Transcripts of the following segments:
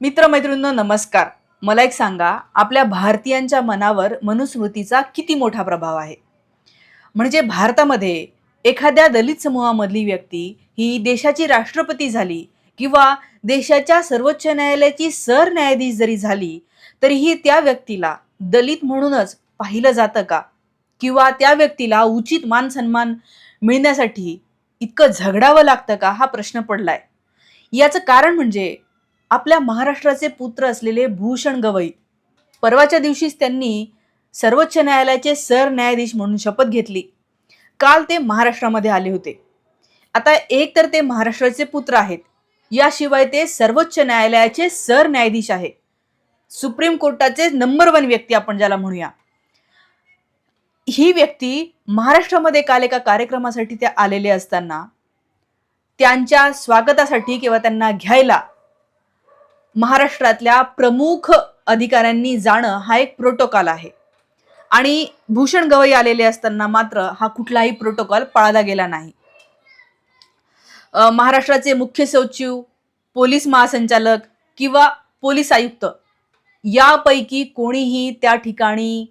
मित्रमैत्रिणींनो नमस्कार. मला एक सांगा आपल्या भारतीयांच्या मनावर मनुस्मृतीचा किती मोठा प्रभाव आहे? म्हणजे भारतामध्ये एखाद्या दलित समूहामधली व्यक्ती ही देशाची राष्ट्रपती झाली किंवा देशाच्या सर्वोच्च न्यायालयाची सरन्यायाधीश जरी झाली तरीही त्या व्यक्तीला दलित म्हणूनच पाहिलं जातं का? किंवा त्या व्यक्तीला उचित मान सन्मान मिळण्यासाठी इतकं झगडावं लागतं का? हा प्रश्न पडलाय. याचं कारण म्हणजे आपल्या महाराष्ट्राचे पुत्र असलेले भूषण गवई. परवाच्या दिवशीच त्यांनी सर्वोच्च न्यायालयाचे सरन्यायाधीश म्हणून शपथ घेतली. काल ते महाराष्ट्रामध्ये आले होते. आता एक तर ते महाराष्ट्राचे पुत्र आहेत. याशिवाय ते सर्वोच्च न्यायालयाचे सरन्यायाधीश आहे सुप्रीम कोर्टाचे नंबर वन व्यक्ती आपण ज्याला म्हणूया. ही व्यक्ती महाराष्ट्रामध्ये काल एका कार्यक्रमासाठी ते आलेले असताना त्यांच्या स्वागतासाठी किंवा त्यांना घ्यायला महाराष्ट्रातल्या प्रमुख अधिकाऱ्यांनी जाणं हा एक प्रोटोकॉल आहे. आणि भूषण गवई आलेले असताना मात्र हा कुठलाही प्रोटोकॉल पाळला गेला नाही. महाराष्ट्राचे मुख्य सचिव पोलीस महासंचालक किंवा पोलीस आयुक्त यापैकी कोणीही त्या ठिकाणी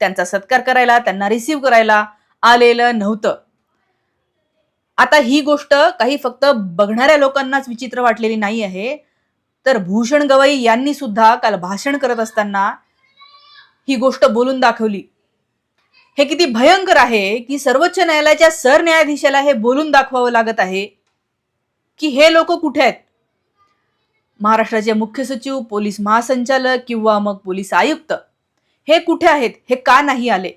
त्यांचा सत्कार करायला त्यांना रिसीव्ह करायला आलेलं नव्हतं. आता ही गोष्ट काही फक्त बघणाऱ्या लोकांनाच विचित्र वाटलेली नाही आहे तर भूषण गवई यांनी सुद्धा काल भाषण करत असताना ही गोष्ट बोलून दाखवली. हे किती भयंकर आहे की सर्वोच्च न्यायालयाच्या सरन्यायाधीशाला हे बोलून दाखवावं लागत आहे की हे लोक कुठे आहेत? महाराष्ट्राचे मुख्य सचिव पोलीस महासंचालक किंवा मग पोलीस आयुक्त हे कुठे आहेत? हे का नाही आले?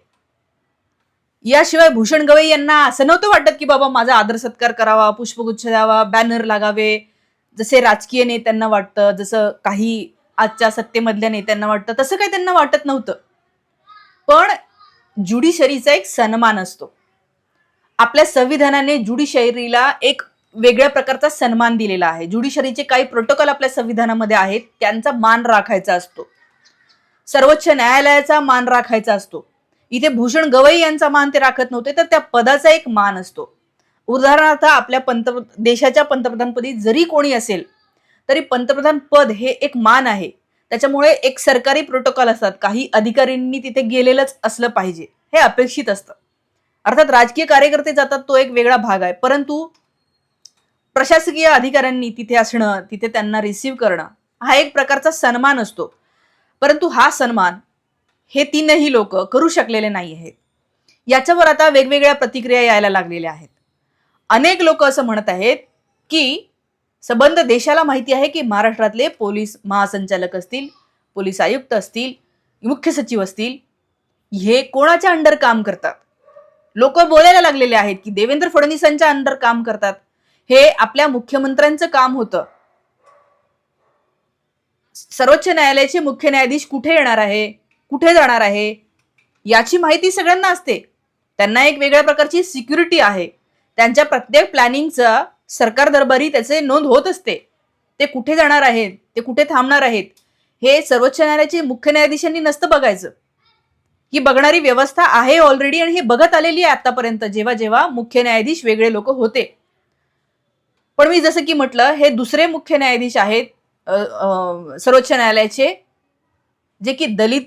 याशिवाय भूषण गवई यांना असं नव्हतं वाटत की बाबा माझा आदर सत्कार करावा पुष्पगुच्छ द्यावा बॅनर लागावे जसे राजकीय नेत्यांना वाटतं जसं काही आजच्या सत्तेमधल्या नेत्यांना वाटतं तसं काही त्यांना वाटत नव्हतं. पण ज्युडिशरीचा एक सन्मान असतो. आपल्या संविधानाने ज्युडिशरीला एक वेगळ्या प्रकारचा सन्मान दिलेला आहे. ज्युडिशरीचे काही प्रोटोकॉल आपल्या संविधानामध्ये आहेत त्यांचा मान राखायचा असतो. सर्वोच्च न्यायालयाचा मान राखायचा असतो. इथे भूषण गवई यांचा मान ते राखत नव्हते तर त्या पदाचा एक मान असतो. उदाहरणार्थ आपल्या पंत देशाच्या पंतप्रधानपदी जरी कोणी असेल तरी पंतप्रधान पद हे एक मान आहे. त्याच्यामुळे एक सरकारी प्रोटोकॉल असतात. काही अधिकाऱ्यांनी तिथे गेलेलंच असलं पाहिजे. हे अपेक्षित असतं. अर्थात राजकीय कार्यकर्ते जातात तो एक वेगळा भाग आहे. परंतु प्रशासकीय अधिकाऱ्यांनी तिथे असणं तिथे त्यांना रिसीव्ह करणं हा एक प्रकारचा सन्मान असतो. परंतु हा सन्मान हे तीनही लोक करू शकलेले नाही आहेत याच्यावर आता वेगवेगळ्या प्रतिक्रिया यायला लागलेल्या आहेत. अनेक लोक असं म्हणत आहेत की संबंध देशाला माहिती आहे की महाराष्ट्रातले पोलीस महासंचालक असतील पोलीस आयुक्त असतील मुख्य सचिव असतील हे कोणाच्या अंडर काम करतात? लोक बोलायला लागलेले आहेत की देवेंद्र फडणवीसांच्या अंडर काम करतात. हे आपल्या मुख्यमंत्र्यांचं काम होतं. सर्वोच्च न्यायालयाचे मुख्य न्यायाधीश कुठे येणार आहे? कुठे जाणार आहे? याची माहिती सगळ्यांना असते. त्यांना एक वेगळ्या प्रकारची सिक्युरिटी आहे. त्यांच्या प्रत्येक प्लॅनिंगचं सरकार दरबारी त्याचे नोंद होत असते. ते कुठे जाणार आहेत? ते कुठे थांबणार आहेत? हे सर्वोच्च न्यायालयाचे मुख्य न्यायाधीशांनी नसतं बघायचं. ही बघणारी व्यवस्था आहे ऑलरेडी आणि हे बघत आलेली आहे आतापर्यंत. जेव्हा जेव्हा मुख्य न्यायाधीश वेगळे लोक होते. पण मी जसं की म्हटलं हे दुसरे मुख्य न्यायाधीश आहेत सर्वोच्च न्यायालयाचे जे की दलित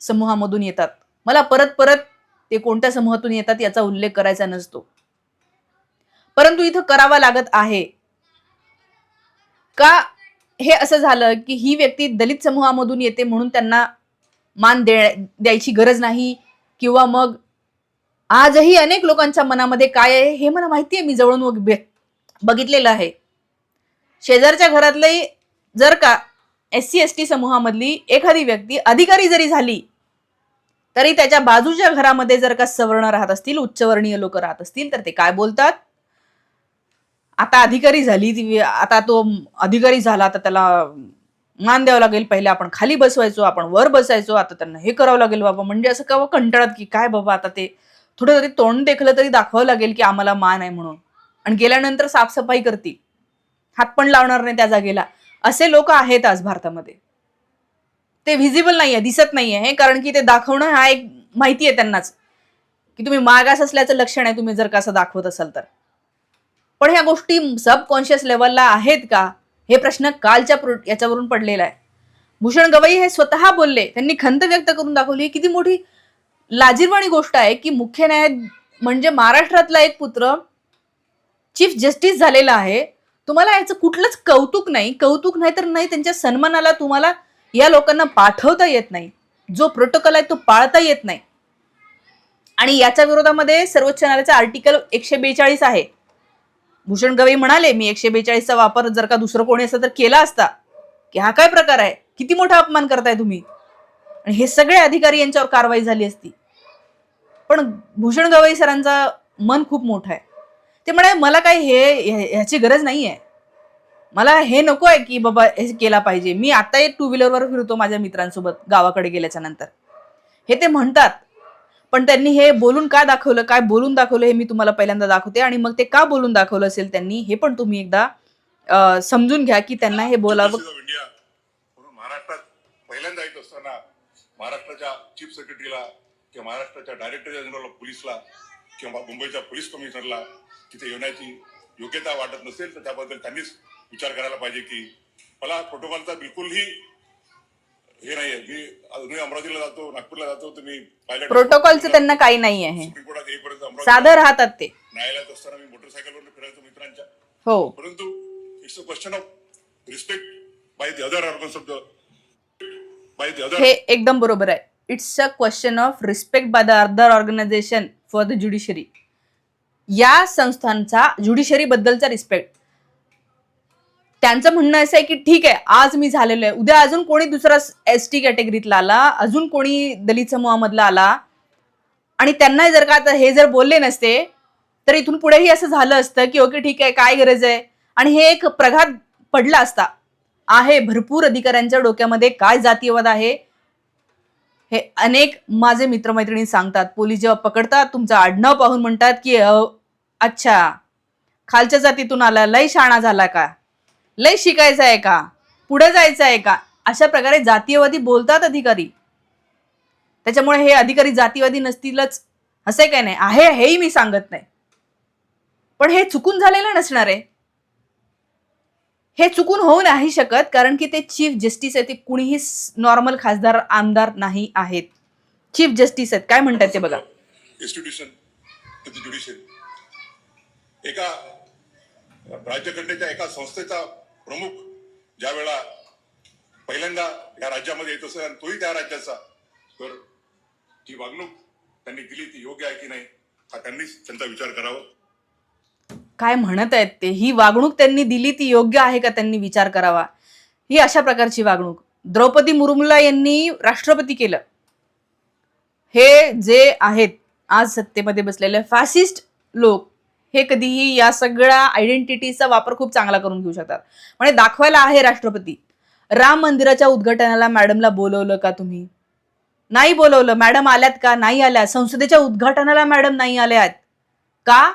समूहामधून येतात. मला परत परत ते कोणत्या समूहातून येतात याचा उल्लेख करायचा नसतो. परंतु इथं करावा लागत आहे. का हे असं झालं की ही व्यक्ती दलित समूहामधून येते म्हणून त्यांना मान दे द्यायची गरज नाही? किंवा मग आजही अनेक लोकांच्या मनामध्ये काय आहे हे मला माहिती आहे मी जवळून बघितलेलं आहे. शेजारच्या घरातले जर का एस सी एस टी समूहामधली एखादी व्यक्ती अधिकारी जरी झाली तरी त्याच्या बाजूच्या घरामध्ये जर का सवर्ण राहत असतील उच्चवर्णीय लोक राहत असतील तर ते काय बोलतात? आता अधिकारी झाली ती आता तो अधिकारी झाला तर त्याला मान द्यावं लागेल. पहिले आपण खाली बसवायचो आपण वर बसायचो आता त्यांना हे करावं लागेल बाबा. म्हणजे असं का हो कंटाळत की काय बाबा आता ते थोडं तरी तोंड देखलं तरी दाखवावं लागेल की आम्हाला मान आहे म्हणून. आणि गेल्यानंतर साफसफाई करतील. हात पण लावणार नाही त्या जागेला. असे लोक आहेत आज भारतामध्ये. ते व्हिजिबल नाहीये दिसत नाहीये हे. कारण की ते दाखवणं हा एक माहिती आहे त्यांनाच. की तुम्ही मागास असल्याचं लक्षण आहे तुम्ही जर का असं दाखवत असाल तर. पण ह्या गोष्टी सबकॉन्शियस लेवलला आहेत का? हे प्रश्न कालच्या प्रो याच्यावरून पडलेला आहे. भूषण गवई हे स्वतः बोलले. त्यांनी खंत व्यक्त करून दाखवली. ही किती मोठी लाजीरवाणी गोष्ट आहे की मुख्य न्याय म्हणजे महाराष्ट्रातला एक पुत्र चीफ जस्टिस झालेला आहे. तुम्हाला याचं कुठलंच कौतुक नाही. कौतुक नाही तर नाही त्यांच्या सन्मानाला तुम्हाला या लोकांना पाठवता येत नाही. जो प्रोटोकॉल आहे तो पाळता येत नाही. आणि याच्या विरोधामध्ये सर्वोच्च न्यायालयाचा आर्टिकल एकशे बेचाळीस आहे. भूषण गवई म्हणाले मी एकशे बेचाळीसचा वापर जर का दुसरं कोणी असं तर केला असता की हा काय प्रकार आहे? किती मोठा अपमान करताय तुम्ही? आणि हे सगळे अधिकारी यांच्यावर कारवाई झाली असती. पण भूषण गवई सरांचा मन खूप मोठं आहे. ते म्हणाले मला काय हे हे- ह्याची गरज नाही आहे मला हे नको आहे की बाबा हे केला पाहिजे. मी आता एक टू व्हीलरवर फिरतो माझ्या मित्रांसोबत गावाकडे गेल्याच्यानंतर. हे ते म्हणतात. पण त्यांनी हे बोलून काय दाखवलं काय बोलून दाखवलं हे मी तुम्हाला पहिल्यांदा दाखवते आणि मग ते का बोलून दाखवलं असेल त्यांनी हे पण तुम्ही एकदा समजून घ्या की त्यांना हे बोलावं. म्हणून महाराष्ट्रात पहिल्यांदा येत असताना महाराष्ट्राच्या चीफ सेक्रेटरीला किंवा महाराष्ट्राच्या डायरेक्टर जनरल ऑफ पोलीसला किंवा मुंबईच्या पोलीस कमिशनरला तिथे येण्याची योग्यता वाटत नसेल तर त्याबद्दल त्यांनीच विचार करायला पाहिजे की मला प्रोटोकॉलचा बिलकुलही हे नाहीये. मी मी अमरावतीला जातो नागपूरला जातो तर मी पायलट प्रोटोकॉलचं त्यांना काही नाही आहे सुप्रीम कोर्टात येईपर्यंत अमरावती साधं राहतात ते. न्यायालयात असताना मी मोटरसायकलवर फिरायचो मित्रांच्या. हो. परंतु it's a question of respect by the other organs of the by the other हे एकदम बरोबर आहे. It's a question of respect by the other organisation for the judiciary या संस्थांचा ज्युडिशरी बद्दलचा रिस्पेक्ट त्यांचं म्हणणं असं आहे की ठीक आहे आज मी झालेलो आहे. उद्या अजून कोणी दुसरा एस टी कॅटेगरीतला आला अजून कोणी दलित समूहामधला आला. आणि त्यांना जर का आता हे जर बोलले नसते तर इथून पुढेही असं झालं असतं की ओके ठीक आहे काय गरज आहे? आणि हे एक प्रघात पडला असता. आहे भरपूर अधिकाऱ्यांच्या डोक्यामध्ये काय जातीयवाद आहे? हे अनेक माझे मित्रमैत्रिणी सांगतात. पोलीस जेव्हा पकडतात तुमचं आडनाव पाहून म्हणतात की अच्छा खालच्या जातीतून आला लय शाणा झाला का? लय शिकायचं आहे का? पुढे जायचं आहे का? अशा प्रकारे जातीयवादी बोलतात अधिकारी. त्याच्यामुळे हे अधिकारी जातीवादी नसतीलच. असे काय नाही? आहे हेही मी सांगत नाही. पण हे चुकून झालेलं नसणार आहे. हे चुकून होऊ नाही शकत कारण की ते चीफ जस्टिस आहेत ते कुणीही नॉर्मल खासदार आमदार नाही आहेत. चीफ जस्टिस आहेत. काय म्हणतात ते बघा. इन्स्टिट्यूशन एका राज्यघटनेच्या एका संस्थेचा प्रमुख ज्या वेळा पहिल्यांदा या राज्यामध्ये येत असेल आणि तोही त्या राज्याचा तर जी वागणूक त्यांनी दिली ती योग्य आहे की नाही हा त्यांनीच त्यांचा विचार करावा. काय म्हणत आहेत ते? ही वागणूक त्यांनी दिली ती योग्य आहे का त्यांनी विचार करावा? ही अशा प्रकारची वागणूक. द्रौपदी मुर्मुला यांनी राष्ट्रपती केलं. हे जे आहेत आज सत्तेमध्ये बसलेले फॅसिस्ट लोक हे कधीही या सगळ्या आयडेंटिटीचा वापर खूप चांगला करून घेऊ शकतात. म्हणजे दाखवायला आहे राष्ट्रपती. राम मंदिराच्या उद्घाटनाला मॅडमला बोलवलं का तुम्ही? नाही बोलवलं. मॅडम आल्यात का? नाही आल्या संसदेच्या उद्घाटनाला मॅडम नाही आल्यात. का?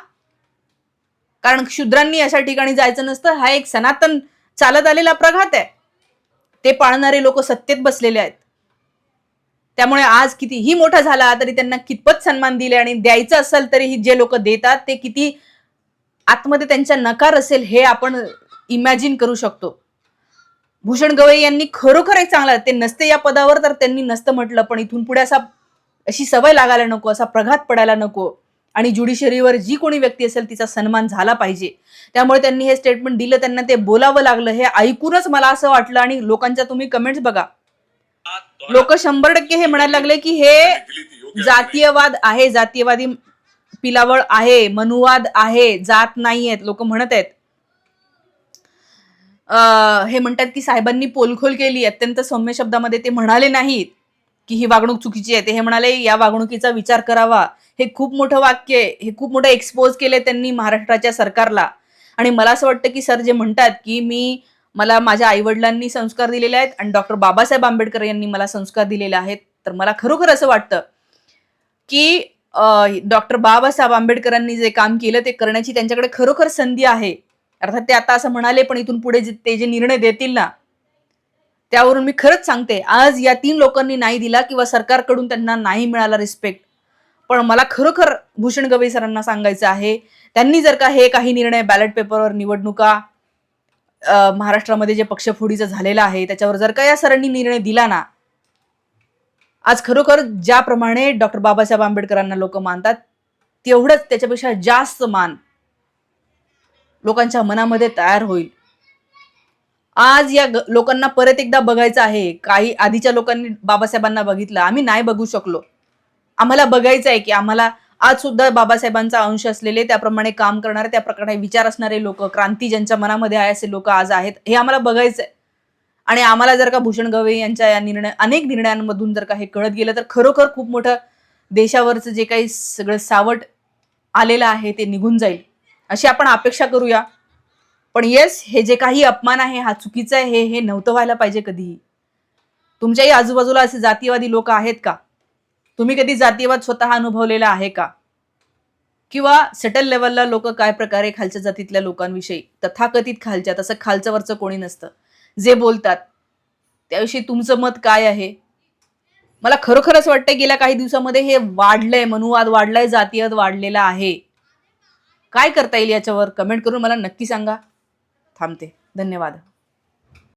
कारण शूद्रांनी अशा ठिकाणी जायचं नसतं. हा एक सनातन चालत आलेला प्रघात आहे. ते पाळणारे लोक सत्तेत बसलेले आहेत. त्यामुळे आज कितीही मोठा झाला तरी त्यांना कितपत सन्मान दिले आणि द्यायचं असेल तरीही जे लोक देतात ते किती आतमध्ये त्यांचा नकार असेल हे आपण इमॅजिन करू शकतो. भूषण गवई यांनी खरोखर एक चांगला ते नसते या पदावर तर त्यांनी नसतं म्हटलं पण इथून पुढे असा अशी सवय लागायला नको असा प्रघात पडायला नको आणि ज्युडिशरीवर जी कोणी व्यक्ती असेल तिचा सन्मान झाला पाहिजे. त्यामुळे त्यांनी हे स्टेटमेंट दिलं त्यांना ते बोलावं लागलं हे ऐकूनच मला असं वाटलं आणि लोकांच्या तुम्ही कमेंट्स बघा. लोक शंभर टक्के हे म्हणायला लागले की हे जातीयवाद आहे जातीयवादी पिलावळ आहे मनुवाद आहे जात नाही आहेत लोक म्हणत आहेत. हे म्हणतात की साहेबांनी पोलखोल केली अत्यंत सौम्य शब्दामध्ये ते म्हणाले नाहीत की ही वागणूक चुकीची आहे. ते हे म्हणाले या वागणुकीचा विचार करावा. हे खूप मोठं वाक्य आहे. हे खूप मोठं एक्सपोज केले त्यांनी महाराष्ट्राच्या सरकारला. आणि मला असं वाटतं की सर जे म्हणतात की मी मला माझ्या आईवडिलांनी संस्कार दिलेले आहेत आणि डॉक्टर बाबासाहेब आंबेडकर यांनी मला संस्कार दिलेले आहेत. तर मला खरोखर असं वाटतं की डॉक्टर बाबासाहेब आंबेडकरांनी जे काम केलं ते करण्याची त्यांच्याकडे खरोखर संधी आहे. अर्थात ते आता असं म्हणाले पण इथून पुढे जे ते जे निर्णय देतील ना त्यावरून मी खरंच सांगते आज या तीन लोकांनी नाही दिला किंवा सरकारकडून त्यांना नाही मिळाला रिस्पेक्ट पण मला खरोखर भूषण गवई सरांना सांगायचं आहे त्यांनी जर का हे काही निर्णय बॅलेट पेपरवर निवडणुका महाराष्ट्रामध्ये जे पक्षफोडीचं झालेलं आहे त्याच्यावर जर का या सरांनी निर्णय दिला ना आज खरोखर ज्याप्रमाणे डॉक्टर बाबासाहेब आंबेडकरांना लोक मानतात तेवढंच त्याच्यापेक्षा जास्त मान लोकांच्या मनामध्ये तयार होईल. आज या लोकांना परत एकदा बघायचं आहे काही आधीच्या लोकांनी बाबासाहेबांना बघितलं आम्ही नाही बघू शकलो. आम्हाला बघायचं आहे की आम्हाला आज सुद्धा बाबासाहेबांचा अंश असलेले त्याप्रमाणे काम करणारे त्या प्रकारे विचार असणारे लोक क्रांती ज्यांच्या मनामध्ये आहे असे लोक आज आहेत हे आम्हाला बघायचं आहे आणि आम्हाला जर का भूषण गवई यांच्या या निर्णय अनेक निर्णयांमधून जर का हे कळत गेलं तर खरोखर खूप मोठं देशावरचं जे काही सगळं सावट आलेलं आहे ते निघून जाईल. अशी आपण अपेक्षा करूया. पण येस हे जे काही अपमान आहे हा चुकीचा आहे हे हे नव्हतं व्हायला पाहिजे कधीही. तुमच्याही आजूबाजूला असे जातीवादी लोक आहेत का? तुम्ही कधी जातीवाद स्वतः अनुभवलेला आहे का? किंवा सेटल लेवलला लोक काय प्रकारे खालच्या जातीतल्या लोकांविषयी तथाकथित खालच्या तसं खालचं वरचं कोणी नसतं. जे बोलतात त्याविषयी तुमचं मत काय आहे? मला खरोखरच वाटतं गेल्या काही दिवसामध्ये हे वाढलंय मनुवाद वाढलाय जातीवाद वाढलेला आहे. काय करता येईल याच्यावर? कमेंट करून मला नक्की सांगा. थांबते. धन्यवाद.